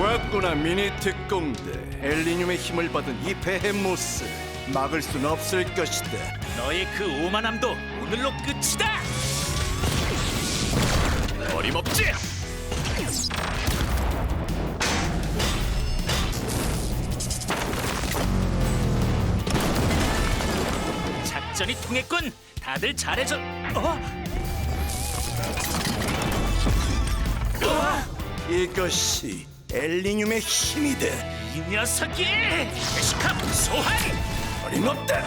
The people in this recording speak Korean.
왔구나 미니 특공대 엘리늄의 힘을 받은 이 베헤모스 막을 순 없을 것이다 너의 그 오만함도 오늘로 끝이다. 어림없지. 작전이 통했군. 다들 잘해줘. 어? 이것이 엘리늄의 힘이다 이 녀석이! 대식함 소환! 어림없다